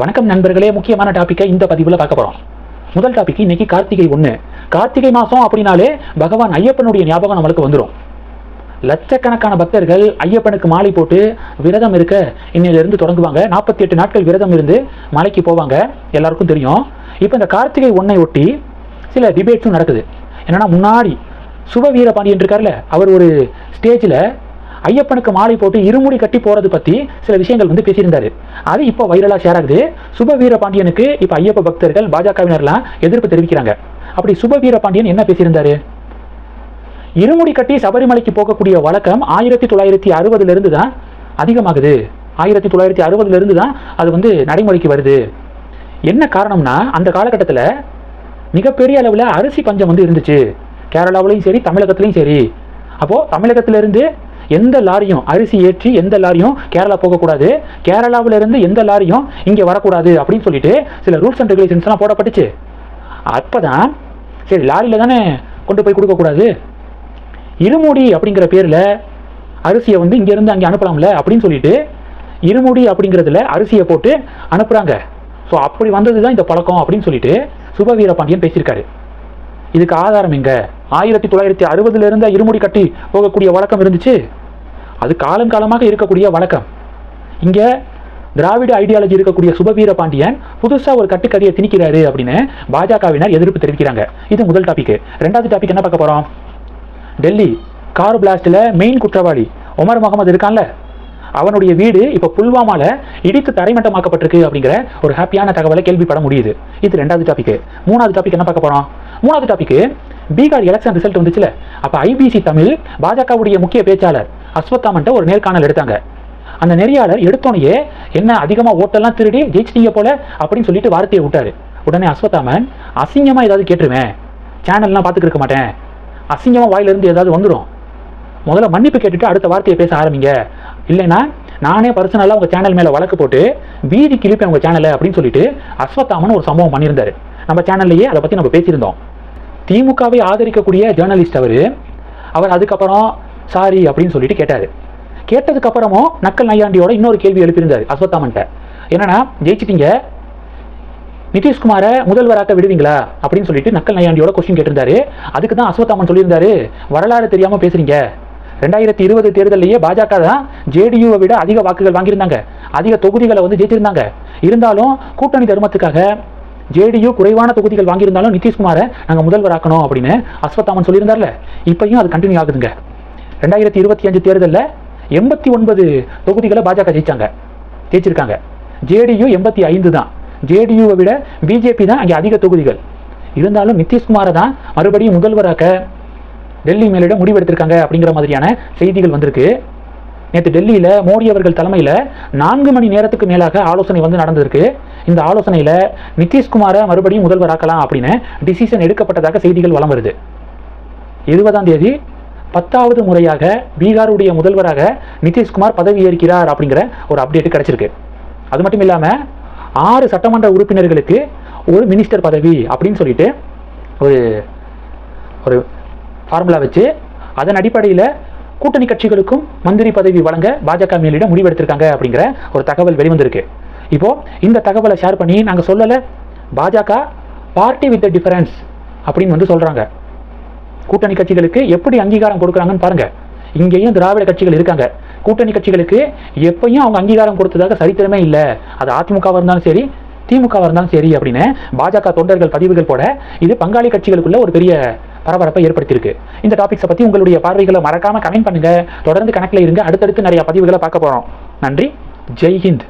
வணக்கம் நண்பர்களே முக்கியமான டாப்பிக்கை இந்த பதிவில் பார்க்க போகிறோம் முதல் டாபிக் இன்னைக்கு கார்த்திகை ஒன்று கார்த்திகை மாதம் அப்படின்னாலே பகவான் ஐயப்பனுடைய ஞாபகம் நம்மளுக்கு வந்துடும் லட்சக்கணக்கான பக்தர்கள் ஐயப்பனுக்கு மாலை போட்டு விரதம் இருக்க இன்னிலிருந்து தொடங்குவாங்க. நாற்பத்தி எட்டு நாட்கள் விரதம் இருந்து மலைக்கு போவாங்க. எல்லாருக்கும் தெரியும். இப்போ இந்த கார்த்திகை ஒன்றை ஒட்டி சில டிபேட்ஸும் நடக்குது. என்னன்னா முன்னாடி சுப வீரபாண்டியன் இருக்கார்ல அவர் ஒரு ஸ்டேஜில் ஐயப்பனுக்கு மாலை போட்டு இருமுடி கட்டி போறது பத்தி சில விஷயங்கள் வந்து பேசியிருந்தாரு. அது இப்போ வைரலா ஷேர் ஆகுது. சுப வீரபாண்டியனுக்கு இப்போ ஐயப்ப பக்தர்கள் பாஜகவினர்லாம் எதிர்ப்பு தெரிவிக்கிறாங்க. அப்படி சுப வீரபாண்டியன் என்ன பேசியிருந்தாரு? இருமுடி கட்டி சபரிமலைக்கு போகக்கூடிய வழக்கம் ஆயிரத்தி தொள்ளாயிரத்தி அறுபதுல இருந்து தான் அதிகமாகுது. ஆயிரத்தி தொள்ளாயிரத்தி அறுபதுல இருந்து தான் அது வந்து நடைமுறைக்கு வருது. என்ன காரணம்னா அந்த காலகட்டத்தில் மிகப்பெரிய அளவில் அரிசி பஞ்சம் வந்து இருந்துச்சு. கேரளாவிலையும் சரி தமிழகத்துலையும் சரி. அப்போது தமிழகத்திலிருந்து எந்த லாரியும் அரிசி ஏற்றி எந்த லாரியும் கேரளா போகக்கூடாது. கேரளாவுல இருந்து எந்த லாரியும் இங்கே வரக்கூடாது அப்படின்னு சொல்லிட்டு சில ரூல்ஸ் அண்ட் ரெகுலேஷன்ஸ்லாம் போடப்பட்டுச்சு. அப்போ தான் சரி லாரியில் தானே கொண்டு போய் கொடுக்கக்கூடாது. இருமுடி அப்படிங்கிற பேரில் அரிசியை வந்து இங்கேருந்து அங்கே அனுப்பலாம்ல அப்படின்னு சொல்லிட்டு இருமுடி அப்படிங்கிறதுல அரிசியை போட்டு அனுப்புகிறாங்க ஸோ அப்படி வந்தது தான் இந்த பழக்கம் அப்படின்னு சொல்லிட்டு சுப வீரபாண்டியன் பேசியிருக்காரு. இதுக்கு ஆதாரம் எங்க? ஆயிரத்தி தொள்ளாயிரத்தி அறுபதுல இருந்த இருமுடி கட்டி போகக்கூடிய வழக்கம் இருந்துச்சு. அது காலங்காலமாக இருக்கக்கூடிய வழக்கம் இங்கே திராவிட ஐடியாலஜி இருக்கக்கூடிய சுபவீர பாண்டியன் புதுசாக ஒரு கட்டுக்கதையை திணிக்கிறாரு அப்படின்னு பாஜகவினர் எதிர்ப்பு தெரிவிக்கிறாங்க. இது முதல் டாபிக் ரெண்டாவது டாபிக் என்ன பார்க்க போகிறோம் டெல்லி கார் பிளாஸ்டில் மெயின் குற்றவாளி உமர் முகமது இருக்கான்ல. அவனுடைய வீடு இப்போ புல்வாமால இடித்து தரைமட்டமாக்கப்பட்டிருக்கு அப்படிங்கிற ஒரு ஹாப்பியான தகவலை கேள்விப்பட முடியுது. இது ரெண்டாவது டாபிக் மூணாவது டாபிக் என்ன பார்க்க போகிறோம் மூணாவது டாபிக் பீகார் எலெக்ஷன் ரிசல்ட் வந்துச்சுல. அப்போ ஐபிசி தமிழ் பாஜகவுடைய முக்கிய பேச்சாளர் அஸ்வத்தாமன்ட்ட ஒரு நேர்காணல் எடுத்தாங்க. அந்த நெறியாளர் எடுத்தோனையே என்ன அதிகமாக ஓட்டெல்லாம் திருடி ஜெயிச்சிட்டீங்க போல? அப்படின்னு சொல்லிட்டு வார்த்தையை விட்டாரு. உடனே அஸ்வத்தாமன் அசிங்கமாக ஏதாவது கேட்டுருவேன் சேனல்லாம் பார்த்துக்கிருக்க மாட்டேன். அசிங்கமாக வாயிலிருந்து ஏதாவது வந்துடும் முதல்ல மன்னிப்பு கேட்டுட்டு அடுத்த வார்த்தையை பேச ஆரம்பிங்க. இல்லைன்னா நானே பர்சனலாக உங்கள் சேனல் மேலே வழக்கு போட்டு வீதி கிழிப்பேன் உங்கள் சேனலை அப்படின்னு சொல்லிட்டு அஸ்வத்தாமன் ஒரு சம்பவம் பண்ணியிருந்தாரு. நம்ம சேனல்லையே அதை பற்றி நம்ம பேசியிருந்தோம். திமுகவை ஆதரிக்கக்கூடிய ஜேர்னலிஸ்ட் அவர் அவர் அதுக்கப்புறம் சாரி அப்படின்னு சொல்லிட்டு கேட்டார். கேட்டதுக்கப்புறமும் நக்கல் நையாண்டியோட இன்னொரு கேள்வி எழுப்பியிருந்தார் அஸ்வத்தாமன்ட்ட. என்னன்னா ஜெயிச்சிட்டீங்க. நிதிஷ்குமாரை முதல்வராக்க விடுவீங்களா? அப்படின்னு சொல்லிட்டு நக்கல் நையாண்டியோட கொஸ்டின் கேட்டிருந்தாரு. அதுக்கு தான் அஸ்வத்தாமன் சொல்லியிருந்தாரு வரலாறு தெரியாம பேசுறீங்க. ரெண்டாயிரத்தி இருபது தேர்தலையே பாஜக தான் ஜேடியூவை விட அதிக வாக்குகள் வாங்கியிருந்தாங்க. அதிக தொகுதிகளை வந்து ஜெயிச்சிருந்தாங்க. இருந்தாலும் கூட்டணி தர்மத்துக்காக ஜேடியு குறைவான தொகுதிகள் வாங்கியிருந்தாலும் நிதிஷ்குமாரை நாங்கள் முதல்வராக்கணும் அப்படின்னு அஸ்வத்தாமன் சொல்லியிருந்தார்ல. இப்பையும் அது கண்டினியூ ஆகுதுங்க. ரெண்டாயிரத்தி இருபத்தி அஞ்சு தேர்தலில் எண்பத்தி ஒன்பது தொகுதிகளை பாஜக ஜெயிச்சாங்க. ஜெயிச்சிருக்காங்க. ஜேடியு எண்பத்தி ஐந்து தான். ஜேடியூவை விட பிஜேபி தான் அங்கே அதிக தொகுதிகள். இருந்தாலும் நிதிஷ்குமாரை தான் மறுபடியும் முதல்வராக்க டெல்லி மேலிடம் முடிவெடுத்திருக்காங்க அப்படிங்கிற மாதிரியான செய்திகள் வந்திருக்கு. நேற்று டெல்லியில் மோடி அவர்கள் தலைமையில் நான்கு மணி நேரத்துக்கு மேலாக ஆலோசனை வந்து நடந்திருக்கு. இந்த ஆலோசனையில் நிதிஷ்குமாரை மறுபடியும் முதல்வராக்கலாம் அப்படின்னு டிசிஷன் எடுக்கப்பட்டதாக செய்திகள் வலம் வருது. இருபதாம் தேதி பத்தாவது முறையாக பீகாருடைய முதல்வராக நிதிஷ்குமார் பதவி ஏற்கிறார் அப்படிங்கிற ஒரு அப்டேட் கிடைச்சிருக்கு. அது மட்டும் இல்லாமல் ஆறு சட்டமன்ற உறுப்பினர்களுக்கு ஒரு மினிஸ்டர் பதவி அப்படின்னு சொல்லிட்டு ஒரு ஒரு ஃபார்முலா வச்சு அதன் அடிப்படையில் கூட்டணி கட்சிகளுக்கும் மந்திரி பதவி வழங்க பாஜக மேலிடம் முடிவெடுத்திருக்காங்க அப்படிங்கிற ஒரு தகவல் வெளிவந்திருக்கு. இப்போது இந்த தகவலை ஷேர் பண்ணி நாங்கள் சொல்லலை பாஜக பார்ட்டி வித் டிஃபரன்ஸ் அப்படின்னு வந்து சொல்கிறாங்க கூட்டணி கட்சிகளுக்கு எப்படி அங்கீகாரம் கொடுக்குறாங்கன்னு பாருங்க. இங்கேயும் திராவிட கட்சிகள் இருக்காங்க. கூட்டணி கட்சிகளுக்கு எப்பயும் அவங்க அங்கீகாரம் கொடுத்ததாக சரித்திரமே இல்லை. அது அதிமுகவாக இருந்தாலும் சரி திமுகவாக இருந்தாலும் சரி அப்படின்னு பாஜக தொண்டர்கள் பதிவுகள் போட இது பங்காளி கட்சிகளுக்குள்ள ஒரு பெரிய பரபரப்பை ஏற்படுத்தியிருக்கு. இந்த டாபிக்ஸை பற்றி உங்களுடைய பார்வைகளை மறக்காம கமெண்ட் பண்ணுங்க. தொடர்ந்து கணக்கில் இருங்க. அடுத்தடுத்து நிறைய பதிவுகளை பார்க்க போறோம். நன்றி. ஜெய்ஹிந்த்